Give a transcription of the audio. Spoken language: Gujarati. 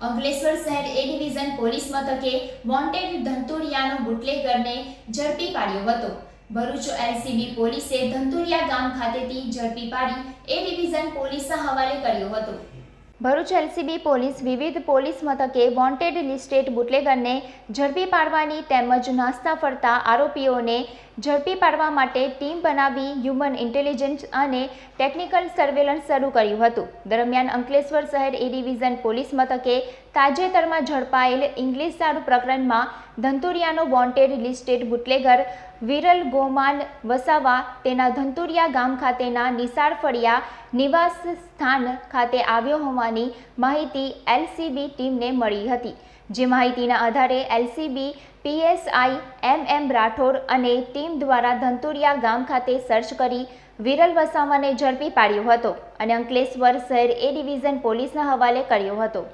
અંકલેશ્વર શહેર એ ડિવિઝન પોલીસ મથકે વોન્ટેડ ધંતુરિયાનો બુટલેગરને ઝડપી પાડ્યો હતો. ભરૂચ એલસીબી પોલીસે ધંતુરિયા ગામ ખાતેથી ઝડપી પાડી એ ડિવિઝન પોલીસના હવાલે કર્યો હતો. ભરૂચ એલસીબી પોલીસ વિવિધ પોલીસ મથકે વોન્ટેડ લિસ્ટેડ બુટલેગરને ઝડપી પાડવાની તેમજ નાસ્તા ફરતા આરોપીઓને ઝડપી પાડવા માટે ટીમ બનાવી હ્યુમન ઇન્ટેલિજન્સ અને ટેકનિકલ સર્વેલન્સ શરૂ કર્યું હતું. દરમિયાન અંકલેશ્વર શહેર એ ડિવિઝન પોલીસ મથકે તાજેતરમાં ઝડપાયેલ ઇંગ્લિશ દારૂ પ્રકરણમાં ધંતુરિયાનો wanted listed bootlegger Viral Goman Vasava તેના ધંતુરિયા ગામ ખાતેના નિસાર ફળિયા નિવાસ સ્થાન ખાતે આવ્યો હોવાની માહિતી એલસીબી ટીમને મળી હતી. જે માહિતીના આધારે LCB, PSI M M Rathod અને ટીમ દ્વારા ધંતુરિયા ગામ ખાતે સર્ચ કરી વિરલ વસાવાને ઝડપી પાડ્યો હતો અને અંકલેશ્વર શહેર એ ડિવિઝન પોલીસના હવાલે કર્યો હતો.